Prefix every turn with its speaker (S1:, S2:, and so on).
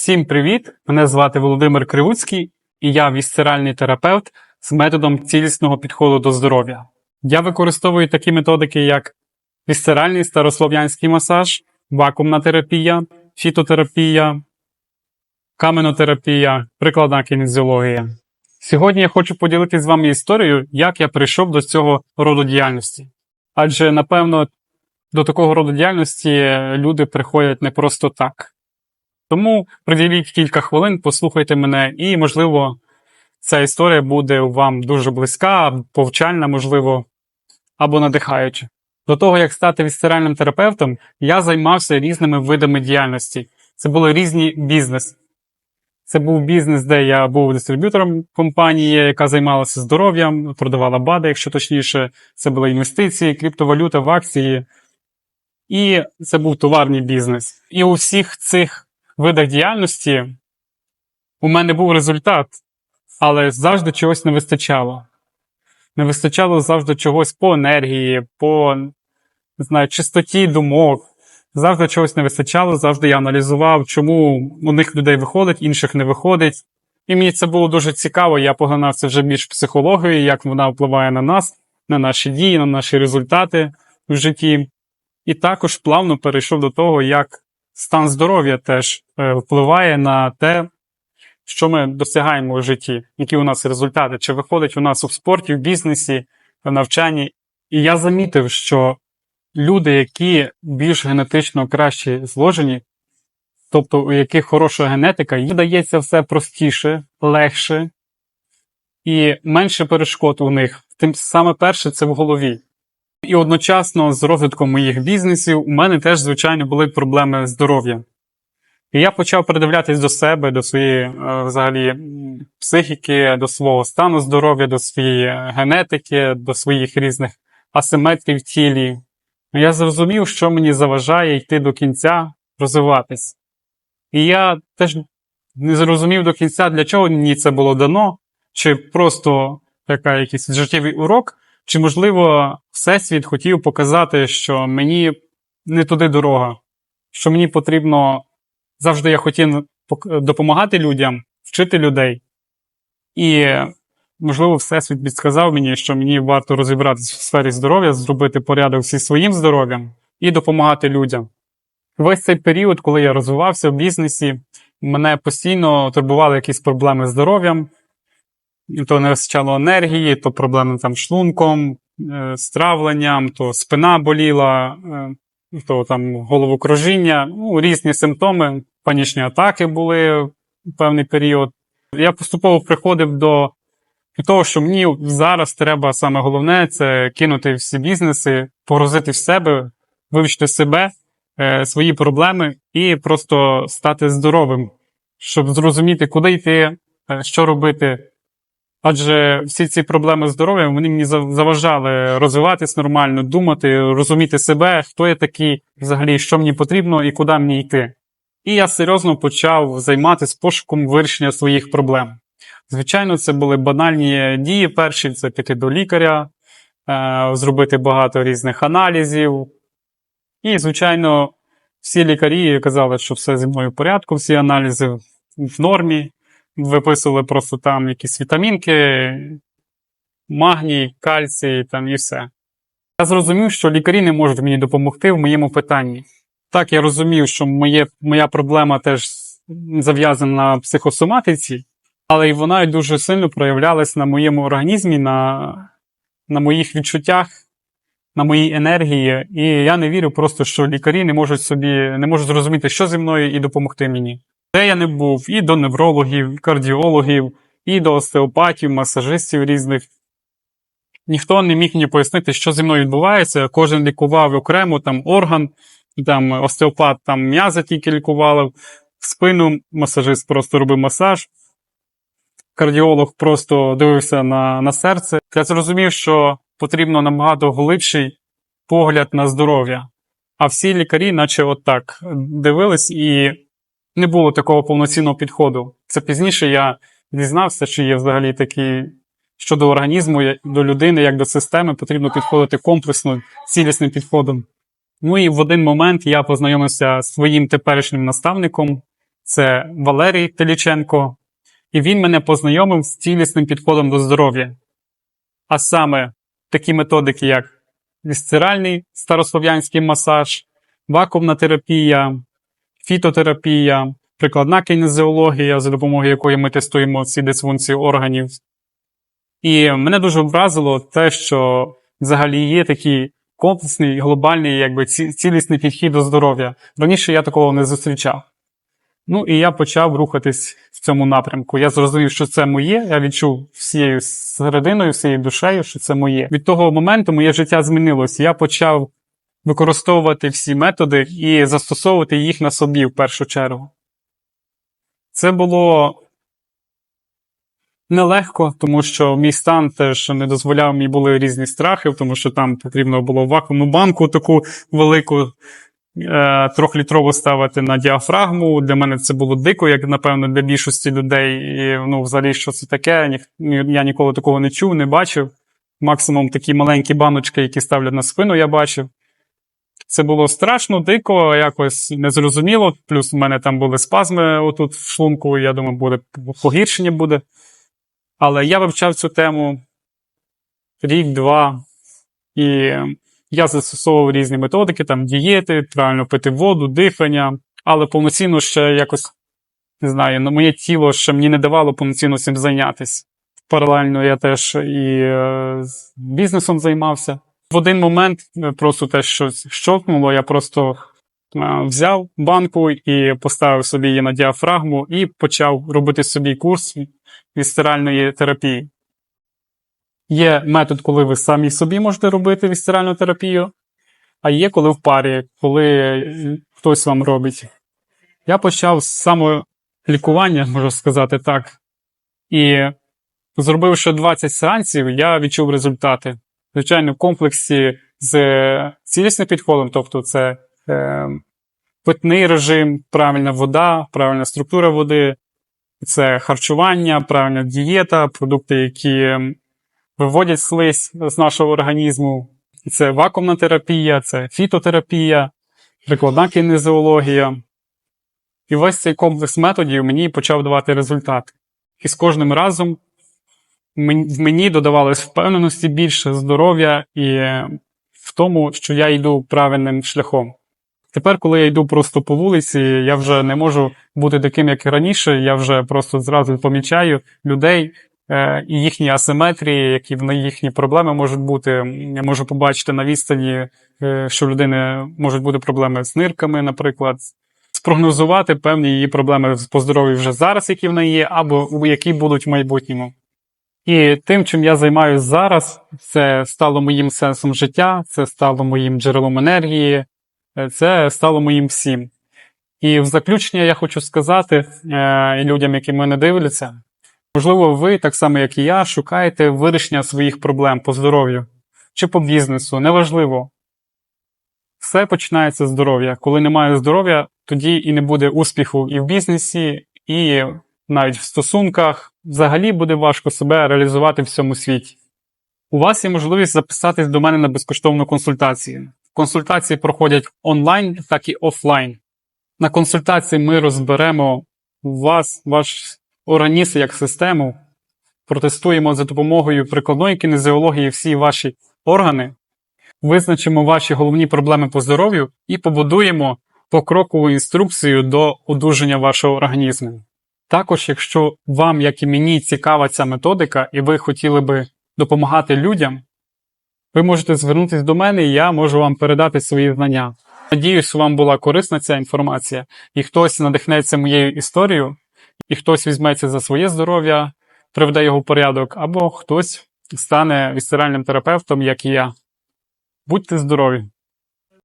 S1: Всім привіт! Мене звати Володимир Кривуцький, і я вісцеральний терапевт з методом цілісного підходу до здоров'я. Я використовую такі методики, як вісцеральний старослов'янський масаж, вакуумна терапія, фітотерапія, каменотерапія, прикладна кінезіологія. Сьогодні я хочу поділитися з вами історією, як я прийшов до цього роду діяльності. Адже, напевно, до такого роду діяльності люди приходять не просто так. Тому приділіть кілька хвилин, послухайте мене, і, можливо, ця історія буде вам дуже близька, повчальна, можливо, або надихаюча. До того, як стати вісцеральним терапевтом, я займався різними видами діяльності. Це були різні бізнес. Це був бізнес, де я був дистриб'ютором компанії, яка займалася здоров'ям, продавала БАДи, якщо точніше, це були інвестиції, криптовалюта в акції. І це був товарний бізнес. І у всіх цих видах діяльності у мене був результат, але завжди чогось не вистачало. Не вистачало завжди чогось по енергії, по не знаю, чистоті думок. Завжди чогось не вистачало, завжди я аналізував, чому у них людей виходить, інших не виходить. І мені це було дуже цікаво. Я поглинався вже більш психологією, як вона впливає на нас, на наші дії, на наші результати в житті. І також плавно перейшов до того, як стан здоров'я теж е, впливає на те, що ми досягаємо в житті, які у нас результати, чи виходить у нас у спорті, в бізнесі, в навчанні. І я замітив, що люди, які більш генетично краще зложені, тобто у яких хороша генетика, їм дається все простіше, легше і менше перешкод у них. Тим саме перше це в голові. І одночасно з розвитком моїх бізнесів у мене теж, звичайно, були проблеми з здоров'ям. І я почав придивлятись до себе, до своєї е, взагалі психіки, до свого стану здоров'я, до своєї генетики, до своїх різних асиметрій в тілі. Я зрозумів, що мені заважає йти до кінця, розвиватись. І я теж не зрозумів до кінця, для чого мені це було дано, чи просто така якийсь життєвий урок, чи, можливо, Всесвіт хотів показати, що мені не туди дорога, що мені потрібно завжди я хотів допомагати людям, вчити людей. І, можливо, Всесвіт підсказав мені, що мені варто розібратися в сфері здоров'я, зробити порядок зі своїм здоров'ям і допомагати людям. Весь цей період, коли я розвивався в бізнесі, мене постійно турбували якісь проблеми з здоров'ям, то не вистачало енергії, то проблеми там з шлунком, е, з травленням, то спина боліла, е, то там головокружіння, ну, різні симптоми, панічні атаки були в певний період. Я поступово приходив до того, що мені зараз треба саме головне це кинути всі бізнеси, погрузити в себе, вивчити себе, е, свої проблеми і просто стати здоровим, щоб зрозуміти, куди йти, що робити. Адже всі ці проблеми з здоров'ям вони мені заважали розвиватись нормально, думати, розуміти себе, хто я такий, взагалі, що мені потрібно і куди мені йти. І я серйозно почав займатися пошуком вирішення своїх проблем. Звичайно, це були банальні дії. Перші це піти до лікаря, е, зробити багато різних аналізів. І, звичайно, всі лікарі казали, що все зі мною в порядку, всі аналізи в нормі. Виписували просто там якісь вітамінки, магній, кальцій там і все. Я зрозумів, що лікарі не можуть мені допомогти в моєму питанні. Так, я розумів, що моє, моя проблема теж зав'язана на психосоматиці, але і вона дуже сильно проявлялась на моєму організмі, на, на моїх відчуттях, на моїй енергії. І я не вірю просто, що лікарі не можуть собі не можуть зрозуміти, що зі мною, і допомогти мені. Де я не був, і до неврологів, і кардіологів, і до остеопатів, масажистів різних. Ніхто не міг мені пояснити, що зі мною відбувається. Кожен лікував окремо там орган, там остеопат там м'язи тільки лікували, в спину масажист просто робив масаж. Кардіолог просто дивився на, на серце. Я зрозумів, що потрібно набагато глибший погляд на здоров'я. А всі лікарі, наче отак, дивились, і не було такого повноцінного підходу. Це пізніше я дізнався, що є взагалі такі щодо організму, до людини, як до системи, потрібно підходити комплексно, цілісним підходом. Ну і в один момент я познайомився з своїм теперішнім наставником. це Валерій Теліченко, і він мене познайомив з цілісним підходом до здоров'я. А саме такі методики, як вісцеральний старослов'янський масаж, вакуумна терапія, фітотерапія, прикладна кинезіологія, за допомогою якої ми тестуємо ці дисфункції органів. І мене дуже вразило те, що взагалі є такий комплексний, глобальний, якби цілісний підхід до здоров'я. Раніше я такого не зустрічав. Ну і я почав рухатись в цьому напрямку. Я зрозумів, що це моє. Я відчув всією серединою, всією душею, що це моє. Від того моменту моє життя змінилось. Я почав використовувати всі методи і застосовувати їх на собі в першу чергу. Це було нелегко, тому що мій стан теж не дозволяв мені були різні страхи, тому що там потрібно було вакуумну банку таку велику е, трьохлітрову ставити на діафрагму. Для мене це було дико, як напевно для більшості людей. І ну, взагалі, що це таке? Я ніколи такого не чув, не бачив. Максимум такі маленькі баночки, які ставлять на спину, я бачив. Це було страшно, дико, якось незрозуміло. Плюс в мене там були спазми отут в шлунку, я думаю, буде погіршення буде. Але я вивчав цю тему рік-два, і я застосовував різні методики, там дієти, правильно пити воду, дихання, але повноцінно ще якось не знаю, на моє тіло ще мені не давало повноцінно цим зайнятися. Паралельно я теж і е, бізнесом займався. В один момент е, просто те щось щовкнуло, я просто е, взяв банку і поставив собі її на діафрагму і почав робити собі курс вісцеральної терапії. Є метод, коли ви самі собі можете робити вісцеральну терапію, а є коли в парі, коли е, хтось вам робить. Я почав з самолікування, можу сказати так. І зробивши 20 сеансів, я відчув результати. Звичайно, в комплексі з цілісним підходом, тобто це е, питний режим, правильна вода, правильна структура води, це харчування, правильна дієта, продукти, які виводять слизь з нашого організму. Це вакуумна терапія, це фітотерапія, прикладна кінезіологія. І весь цей комплекс методів мені почав давати результати. І з кожним разом в мені додавалось впевненості більше, здоров'я і в тому, що я йду правильним шляхом. Тепер, коли я йду просто по вулиці, я вже не можу бути таким, як раніше. Я вже просто зразу помічаю людей е, і їхні асиметрії, які в їхні проблеми можуть бути. Я можу побачити на відстані, е, що людини можуть бути проблеми з нирками, наприклад. Спрогнозувати певні її проблеми по здоров'ю вже зараз, які в неї є, або які будуть в майбутньому. І тим, чим я займаюся зараз, це стало моїм сенсом життя, це стало моїм джерелом енергії, е, це стало моїм всім. І в заключення я хочу сказати е, людям, які мене дивляться, можливо, ви, так само як і я, шукаєте вирішення своїх проблем по здоров'ю чи по бізнесу, неважливо. Все починається з здоров'я. Коли немає здоров'я, тоді і не буде успіху і в бізнесі, і навіть в стосунках. Взагалі буде важко себе реалізувати в цьому світі. У вас є можливість записатись до мене на безкоштовну консультацію. Консультації проходять онлайн, так і офлайн. На консультації ми розберемо вас, ваш організм як систему, протестуємо за допомогою прикладної кінезіології всі ваші органи, визначимо ваші головні проблеми по здоров'ю і побудуємо покрокову інструкцію до одужання вашого організму. Також, якщо вам, як і мені, цікава ця методика, і ви хотіли би допомагати людям, ви можете звернутися до мене, і я можу вам передати свої знання. Надіюсь, вам була корисна ця інформація, і хтось надихнеться моєю історією, і хтось візьметься за своє здоров'я, приведе його в порядок, або хтось стане вісцеральним терапевтом, як і я. Будьте здорові!